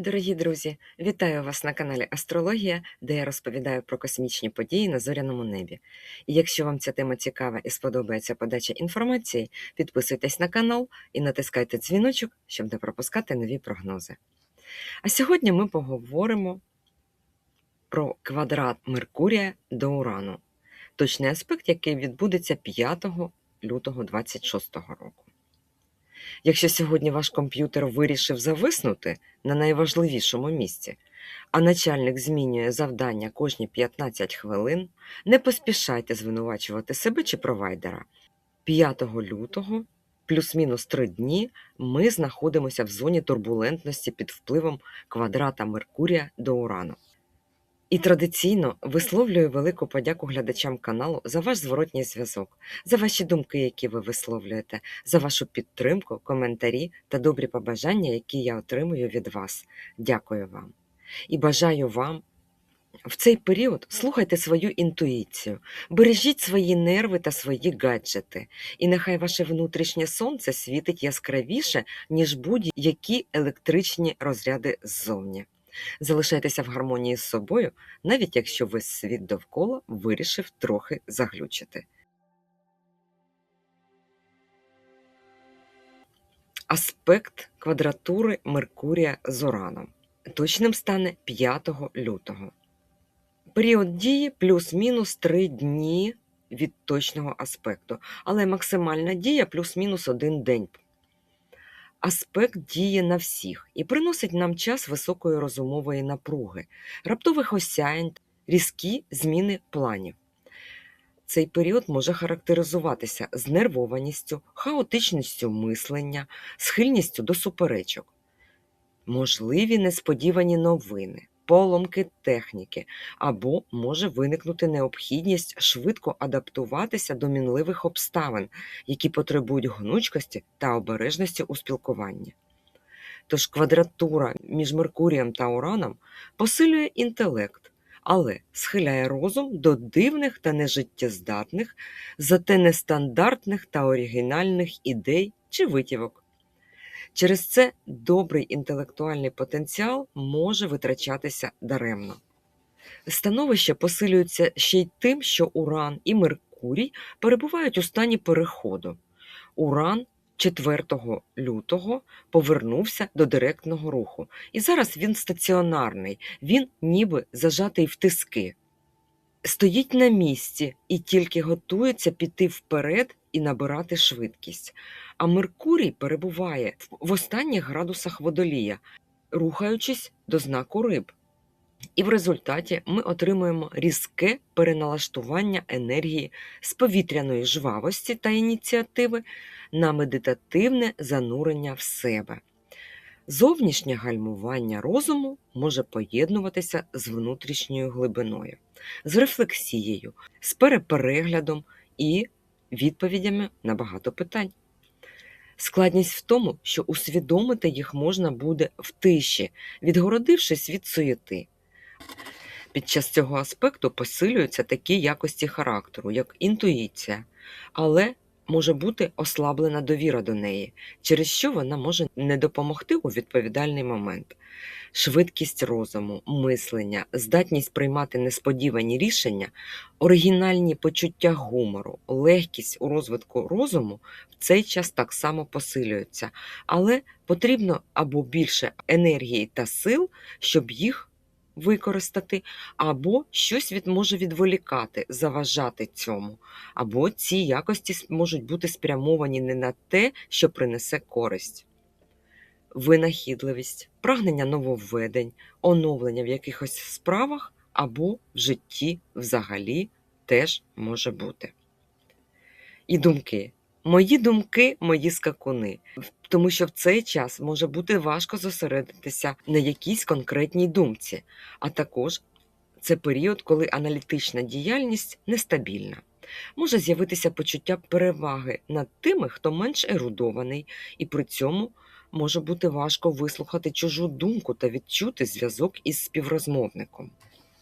Дорогі друзі, вітаю вас на каналі Астрологія, де я розповідаю про космічні події на зоряному небі. І якщо вам ця тема цікава і сподобається подача інформації, підписуйтесь на канал і натискайте дзвіночок, щоб не пропускати нові прогнози. А сьогодні ми поговоримо про квадрат Меркурія до Урану, точний аспект, який відбудеться 5 лютого 2026 року. Якщо сьогодні ваш комп'ютер вирішив зависнути на найважливішому місці, а начальник змінює завдання кожні 15 хвилин, не поспішайте звинувачувати себе чи провайдера. 5 лютого, плюс-мінус 3 дні, ми знаходимося в зоні турбулентності під впливом квадрата Меркурія до Урану. І традиційно висловлюю велику подяку глядачам каналу за ваш зворотній зв'язок, за ваші думки, які ви висловлюєте, за вашу підтримку, коментарі та добрі побажання, які я отримую від вас. Дякую вам. І бажаю вам в цей період слухайте свою інтуїцію, бережіть свої нерви та свої гаджети, і нехай ваше внутрішнє сонце світить яскравіше, ніж будь-які електричні розряди ззовні. Залишайтеся в гармонії з собою, навіть якщо весь світ довкола вирішив трохи заглючити. Аспект квадратури Меркурія з Ураном. Точним стане 5 лютого. Період дії плюс-мінус 3 дні від точного аспекту, але максимальна дія плюс-мінус один день Аспект діє на всіх і приносить нам час високої розумової напруги, раптових осяянь, різкі зміни планів. Цей період може характеризуватися знервованістю, хаотичністю мислення, схильністю до суперечок, можливі несподівані новини, поломки техніки, або може виникнути необхідність швидко адаптуватися до мінливих обставин, які потребують гнучкості та обережності у спілкуванні. Тож квадратура між Меркурієм та Ураном посилює інтелект, але схиляє розум до дивних та нежиттєздатних, зате нестандартних та оригінальних ідей чи витівок. Через це добрий інтелектуальний потенціал може витрачатися даремно. Становище посилюється ще й тим, що Уран і Меркурій перебувають у стані переходу. Уран 4 лютого повернувся до директного руху, і зараз він стаціонарний, він ніби зажатий в тиски. Стоїть на місці і тільки готується піти вперед і набирати швидкість. А Меркурій перебуває в останніх градусах водолія, рухаючись до знаку риб. І в результаті ми отримуємо різке переналаштування енергії з повітряної жвавості та ініціативи на медитативне занурення в себе. Зовнішнє гальмування розуму може поєднуватися з внутрішньою глибиною, з рефлексією, з перепереглядом і відповідями на багато питань. Складність в тому, що усвідомити їх можна буде в тиші, відгородившись від суєти. Під час цього аспекту посилюються такі якості характеру, як інтуїція, але може бути ослаблена довіра до неї, через що вона може не допомогти у відповідальний момент. Швидкість розуму, мислення, здатність приймати несподівані рішення, оригінальні почуття гумору, легкість у розвитку розуму в цей час так само посилюються, але потрібно або більше енергії та сил, щоб їх використати, або щось від може відволікати, заважати цьому, або ці якості можуть бути спрямовані не на те, що принесе користь. Винахідливість, прагнення нововведень, оновлення в якихось справах або в житті взагалі теж може бути. І думки. Мої думки, мої скакуни, тому що в цей час може бути важко зосередитися на якійсь конкретній думці, а також це період, коли аналітична діяльність нестабільна. Може з'явитися почуття переваги над тими, хто менш ерудований, і при цьому може бути важко вислухати чужу думку та відчути зв'язок із співрозмовником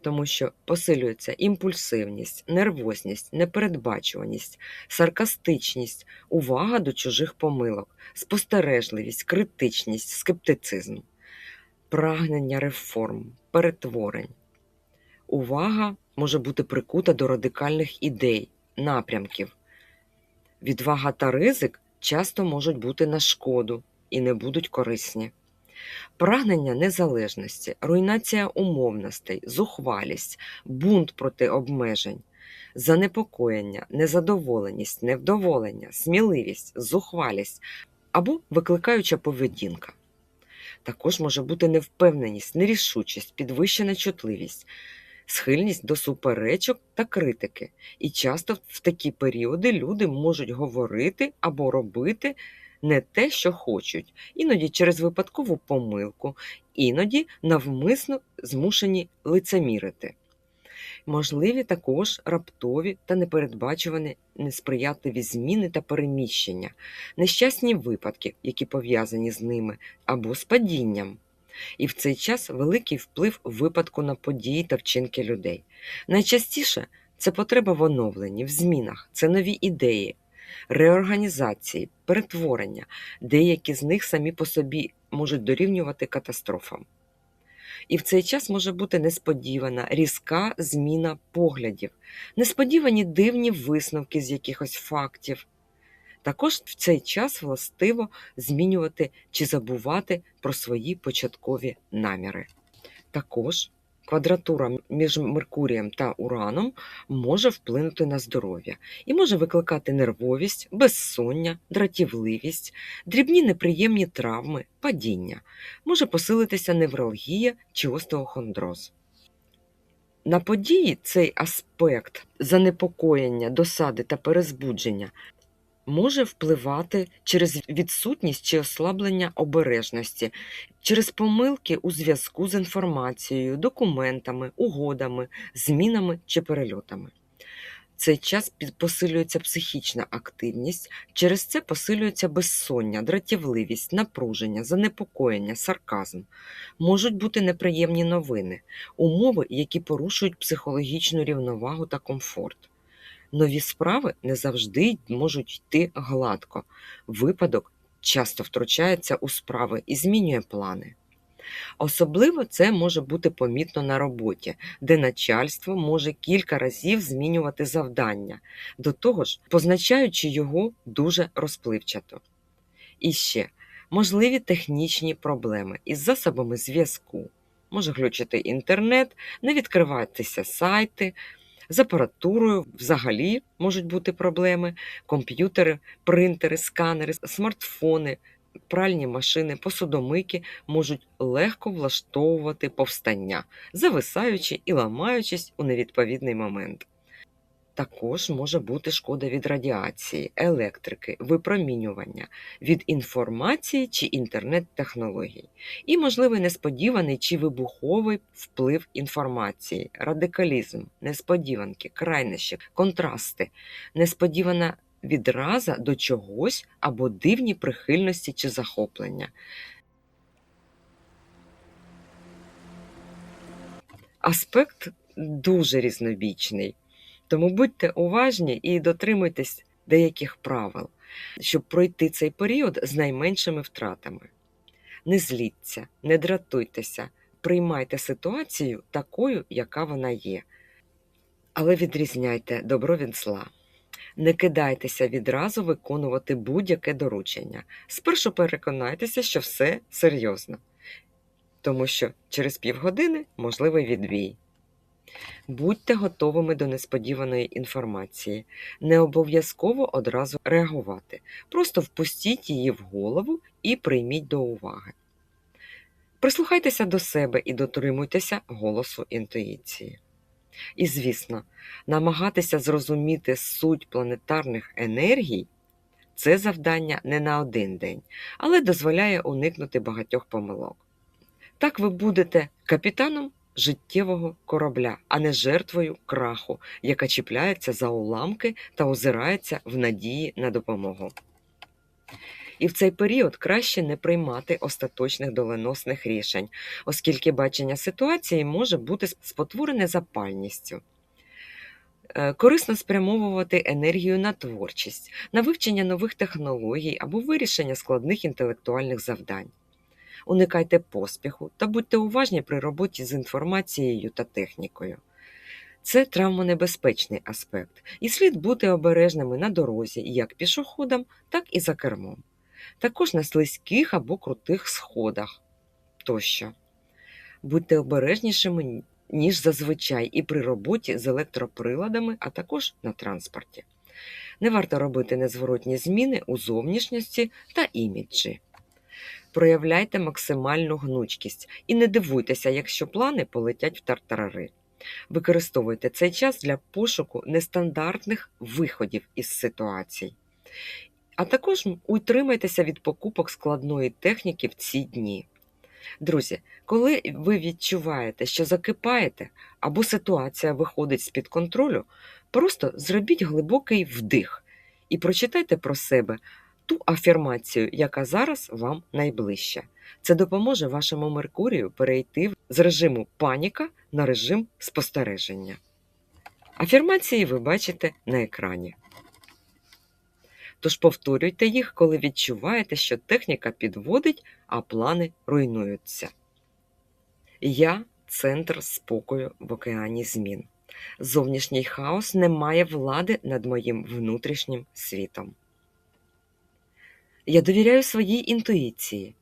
тому що посилюється імпульсивність, нервозність, непередбачуваність, саркастичність, увага до чужих помилок, спостережливість, критичність, скептицизм. прагнення реформ, перетворень. Увага може бути прикута до радикальних ідей, напрямків. Відвага та ризик часто можуть бути на шкоду і не будуть корисні. Прагнення незалежності, руйнація умовностей, зухвалість, бунт проти обмежень, занепокоєння, незадоволеність, невдоволення, сміливість, зухвалість або викликаюча поведінка. Також може бути невпевненість, нерішучість, підвищена чутливість, схильність до суперечок та критики. І часто в такі періоди люди можуть говорити або робити не те, що хочуть, іноді через випадкову помилку, іноді навмисно змушені лицемірити. Можливі також раптові та непередбачувані несприятливі зміни та переміщення, нещасні випадки, які пов'язані з ними, або з падінням. І в цей час великий вплив випадку на події та вчинки людей. Найчастіше це потреба в оновленні, в змінах, це нові ідеї, реорганізації, перетворення, деякі з них самі по собі можуть дорівнювати катастрофам. І в цей час може бути несподівана, різка зміна поглядів, несподівані дивні висновки з якихось фактів. Також в цей час властиво змінювати чи забувати про свої початкові наміри. Також квадратура між Меркурієм та Ураном може вплинути на здоров'я і може викликати нервовість, безсоння, дратівливість, дрібні неприємні травми, падіння, може посилитися невралгія чи остеохондроз. На події цей аспект занепокоєння, досади та перезбудження може впливати через відсутність чи ослаблення обережності, через помилки у зв'язку з інформацією, документами, угодами, змінами чи перельотами. Цей час посилюється психічна активність, через це посилюється безсоння, дратівливість, напруження, занепокоєння, сарказм. Можуть бути неприємні новини, умови, які порушують психологічну рівновагу та комфорт. Нові справи не завжди можуть йти гладко. Випадок часто втручається у справи і змінює плани. Особливо це може бути помітно на роботі, де начальство може кілька разів змінювати завдання, до того ж, позначаючи його дуже розпливчато. І ще можливі технічні проблеми із засобами зв'язку. Може глючити інтернет, не відкриватися сайти, з апаратурою взагалі можуть бути проблеми: комп'ютери, принтери, сканери, смартфони, пральні машини, посудомийки можуть легко влаштовувати повстання, зависаючи і ламаючись у невідповідний момент. Також може бути шкода від радіації, електрики, випромінювання, від інформації чи інтернет-технологій, і, можливий несподіваний чи вибуховий вплив інформації, радикалізм, несподіванки, крайнощі, контрасти, несподівана відраза до чогось або дивні прихильності чи захоплення. Аспект дуже різнобічний. Тому будьте уважні і дотримуйтесь деяких правил, щоб пройти цей період з найменшими втратами. Не зліться, не дратуйтеся, приймайте ситуацію такою, яка вона є. Але відрізняйте добро від зла. Не кидайтеся відразу виконувати будь-яке доручення. Спершу переконайтеся, що все серйозно, тому що через півгодини можливий відбій. Будьте готовими до несподіваної інформації. Не обов'язково одразу реагувати. Просто впустіть її в голову і прийміть до уваги. Прислухайтеся до себе і дотримуйтеся голосу інтуїції. І, звісно, намагатися зрозуміти суть планетарних енергій це завдання не на один день, але дозволяє уникнути багатьох помилок. Так ви будете капітаном життєвого корабля, а не жертвою краху, яка чіпляється за уламки та озирається в надії на допомогу. І в цей період краще не приймати остаточних доленосних рішень, оскільки бачення ситуації може бути спотворене запальністю. Е, корисно спрямовувати енергію на творчість, на вивчення нових технологій або вирішення складних інтелектуальних завдань. Уникайте поспіху та будьте уважні при роботі з інформацією та технікою. Це травмонебезпечний аспект, і слід бути обережними на дорозі як пішоходам, так і за кермом. Також на слизьких або крутих сходах тощо. Будьте обережнішими, ніж зазвичай, і при роботі з електроприладами, а також на транспорті. Не варто робити незворотні зміни у зовнішності та іміджі. Проявляйте максимальну гнучкість і не дивуйтеся, якщо плани полетять в тартарари. Використовуйте цей час для пошуку нестандартних виходів із ситуацій. А також утримайтеся від покупок складної техніки в ці дні. Друзі, коли ви відчуваєте, що закипаєте або ситуація виходить з-під контролю, просто зробіть глибокий вдих і прочитайте про себе ту афірмацію, яка зараз вам найближча. Це допоможе вашому Меркурію перейти з режиму паніка на режим спостереження. Афірмації ви бачите на екрані. Тож повторюйте їх, коли відчуваєте, що техніка підводить, а плани руйнуються. Я центр спокою в океані змін. Зовнішній хаос не має влади над моїм внутрішнім світом. Я довіряю своїй інтуїції.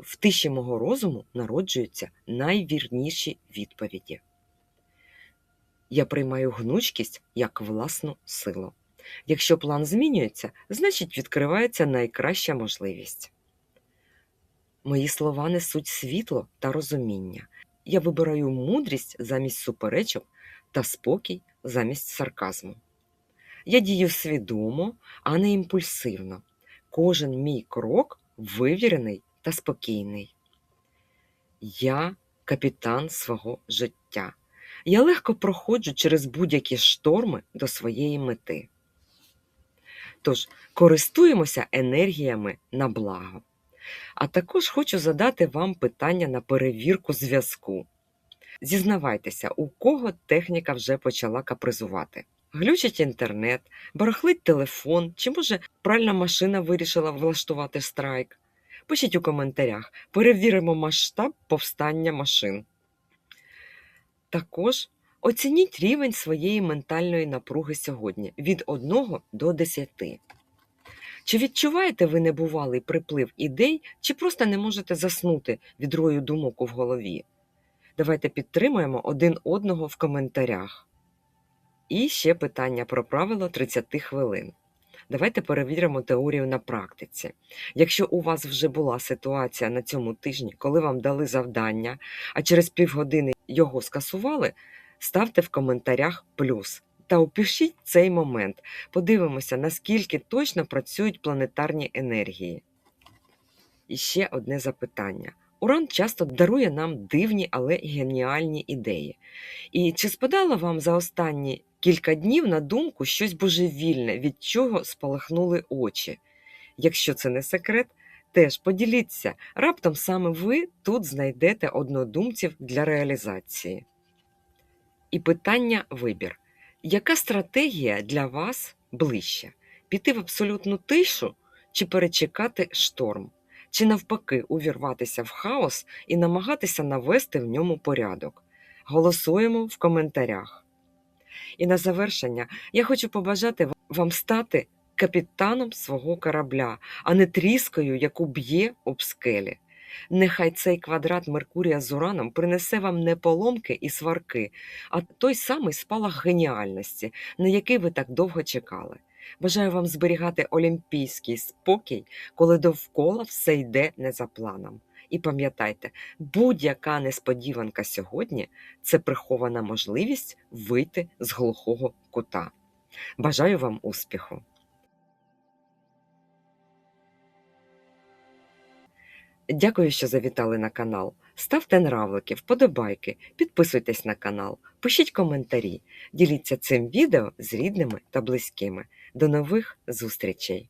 В тиші мого розуму народжуються найвірніші відповіді. Я приймаю гнучкість як власну силу. Якщо план змінюється, значить відкривається найкраща можливість. Мої слова несуть світло та розуміння. Я вибираю мудрість замість суперечок та спокій замість сарказму. Я дію свідомо, а не імпульсивно. Кожен мій крок вивірений та спокійний. Я капітан свого життя. Я легко проходжу через будь-які шторми до своєї мети. Тож користуємося енергіями на благо. А також хочу задати вам питання на перевірку зв'язку. Зізнавайтеся, у кого техніка вже почала капризувати. Глючить інтернет, барахлить телефон, чи, може, пральна машина вирішила влаштувати страйк. Пишіть у коментарях, перевіримо масштаб повстання машин. Також оцініть рівень своєї ментальної напруги сьогодні від 1 до 10. Чи відчуваєте ви небувалий приплив ідей, чи просто не можете заснути від рою думок у голові? Давайте підтримуємо один одного в коментарях. І ще питання про правило 30 хвилин. Давайте перевіримо теорію на практиці. Якщо у вас вже була ситуація на цьому тижні, коли вам дали завдання, а через півгодини його скасували, ставте в коментарях плюс та опишіть цей момент. Подивимося, наскільки точно працюють планетарні енергії. І ще одне запитання. Уран часто дарує нам дивні, але геніальні ідеї. І чи спадало вам за останні кілька днів на думку щось божевільне, від чого спалахнули очі? Якщо це не секрет, теж поділіться, раптом саме ви тут знайдете однодумців для реалізації. І питання вибір. Яка стратегія для вас ближче? Піти в абсолютну тишу чи перечекати шторм? Чи навпаки увірватися в хаос і намагатися навести в ньому порядок? Голосуємо в коментарях. І на завершення я хочу побажати вам стати капітаном свого корабля, а не тріскою, яку б'є об скелі. Нехай цей квадрат Меркурія з Ураном принесе вам не поломки і сварки, а той самий спалах геніальності, на який ви так довго чекали. Бажаю вам зберігати олімпійський спокій, коли довкола все йде не за планом. І пам'ятайте, будь-яка несподіванка сьогодні це прихована можливість вийти з глухого кута. Бажаю вам успіху! Дякую, що завітали на канал. Ставте нравлики, вподобайки, підписуйтесь на канал, пишіть коментарі, діліться цим відео з рідними та близькими. До нових зустрічей!